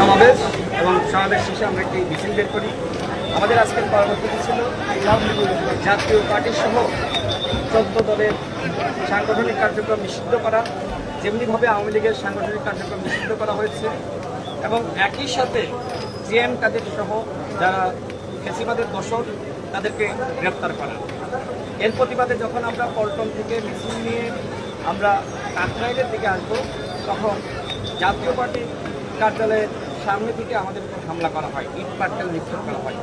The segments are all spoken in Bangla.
সমাবেশ এবং সমাবেশ শেষে আমরা একটি মিছিল বের করি। আমাদের আজকের কর্মসূচি ছিল জাতীয় পার্টি সহ চোদ্দ দলের সাংগঠনিক কার্যক্রম নিষিদ্ধ করা। যেমনিভাবে আওয়ামী লীগের সাংগঠনিক কার্যক্রম নিষিদ্ধ করা হয়েছে এবং একই সাথে জিএম কাদের সহ যারা ফেসিবাদের দোষর, তাদেরকে গ্রেপ্তার করা। এর প্রতিবাদে যখন আমরা পল্টন থেকে মিছিল নিয়ে আমরা কাকরাইলের দিকে আসব, তখন জাতীয় পার্টি কার্যালয়ের সামনে থেকে আমাদের উপর হামলা করা হয়, ইট পাটকেল নিক্ষেপ করা হয়।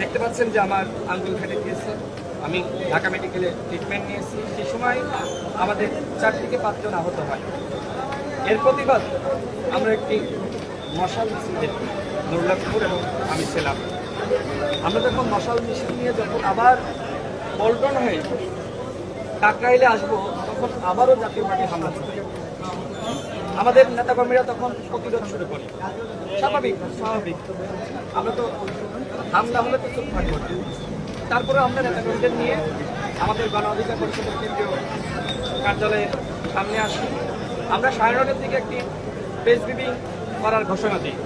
দেখতে পাচ্ছেন যে আমার আঙ্গুল ফেটে গিয়েছে। আমি ঢাকা মেডিকেলে ট্রিটমেন্ট নিয়েছি। সে সময় আমাদের চার থেকে পাঁচজন আহত হয়। এর প্রতিবাদ আমরা একটি মশাল মিছিল করি এবং আমি ছিলাম। আমরা যখন মশাল মিছিল নিয়ে যখন আবার পল্টন হয়ে কাকরাইলে আসব, তখন আবারও জাতীয় পার্টি হামলা চলে আমাদের নেতাকর্মীরা তখন প্রতিরোধ শুরু করে। স্বাভাবিক স্বাভাবিক। আমরা তো হামলা হলে তো চুপ থাকব। তারপরে আমরা নেতাকর্মীদের নিয়ে আমাদের গণ অধিকার পরিষদের কেন্দ্রীয় কার্যালয়ের সামনে আসি। আমরা সাড়ে নটার দিকে একটি প্রেস ব্রিফিং করার ঘোষণা দিই।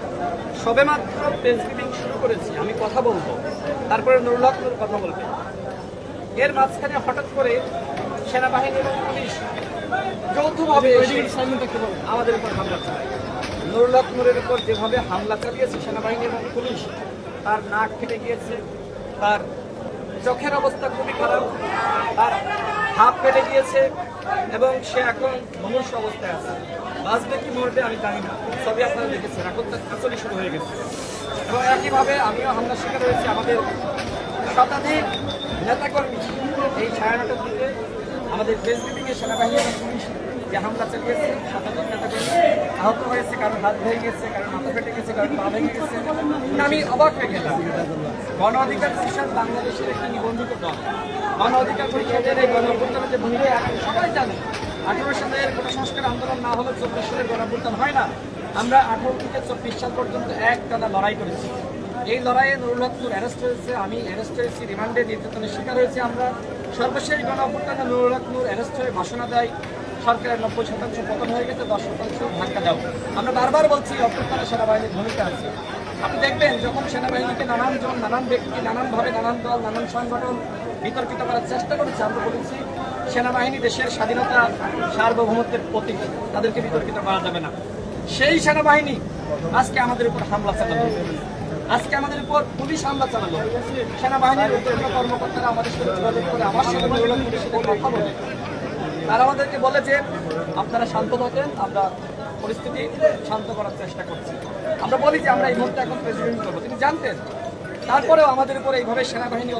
সবেমাত্র প্রেস ব্রিফিং শুরু করেছি, আমি কথা বলব। তারপরে নুরুল কথা বলবে। এর মাঝখানে হঠাৎ করে সেনাবাহিনী এবং পুলিশ যৌথভাবে আমাদের উপর হামলা চালায়। নুরুল হক উপর যেভাবে হামলা চালিয়েছে সেনাবাহিনী এবং পুলিশ তার নাক ফেটে গিয়েছে তার চোখের অবস্থা খুবই খারাপ তার হাত ফেটে গিয়েছে এবং সে এখন মুমূর্ষ অবস্থায় আছে। বাঁচবে কি মরবে আমি জানি না। সবই আপনারা দেখেছেন এখন তার খিচুড়ি শুরু হয়ে গেছে। এবং একইভাবে আমিও হামলার শিকার হয়েছি আমাদের শতাধিক নেতাকর্মী এই ছায়ানটের দিকে আমাদের ব্রিফিংয়ে সেনাবাহিনী এবং পুলিশ যে হামলা চালিয়েছে নেতাকর্মী আহত হয়েছে কারণ হাত ভেঙে গেছে কারণ মাথা ফেটে গেছে কারণ পা ভেঙে গেছে। আমি অবাক হয়ে গেলাম। গণ অধিকার পরিষদ বাংলাদেশের একটি নিবন্ধিত দল। গণ অধিকার পরিষদের এই গণ যে ভূমিকা সবাই জানে, আঠারো সালের কোনো সংস্কার আন্দোলন না হলে চব্বিশ সালের গণ হয় না। আমরা আঠারো থেকে চব্বিশ সাল পর্যন্ত এক টানা লড়াই করেছি। এই লড়াইয়ে নুরুল অ্যারেস্ট হয়েছে, আমি অ্যারেস্ট হয়েছি রিমান্ডে নির্যাতনের শিকার হয়েছে আমরা। সর্বশেষ গণ অভ্যুত্থানে নুরুল অ্যারেস্ট হয়ে ঘোষণা দেয়, সরকারের নব্বই শতাংশ পতন হয়ে গেছে, দশ শতাংশ ধাক্কা দাও। আমরা বারবার বলছি অভ্যুত্থানে সেনাবাহিনীর ভূমিকা আছে। আপনি দেখবেন, যখন সেনাবাহিনীকে নানান জন নানান ব্যক্তি, নানানভাবে নানান দল, নানান সংগঠন বিতর্কিত করার চেষ্টা করেছে, আমরা বলেছি, সেনাবাহিনী দেশের স্বাধীনতা, সার্বভৌমত্বের প্রতীক, তাদেরকে বিতর্কিত করা যাবে না। সেই সেনাবাহিনী আজকে আমাদের উপর হামলা চালালো আজকে আমাদের উপর পুলিশ হামলা চালালো। সেনাবাহিনীর উদ্যোগ কর্মকর্তারা আমাদের সাথে যোগাযোগ করে আমার সঙ্গে পুলিশের সাথে কথা বলে তারা আমাদেরকে বলে যে আপনারা শান্ত থাকেন, আমরা পরিস্থিতি শান্ত করার চেষ্টা করছি। আমরা বলি যে আমরা এই মুহূর্তে এখন প্রেসিডেন্ট করব। তিনি জানতেন। তারপরেও আমাদের উপর এইভাবে সেনাবাহিনী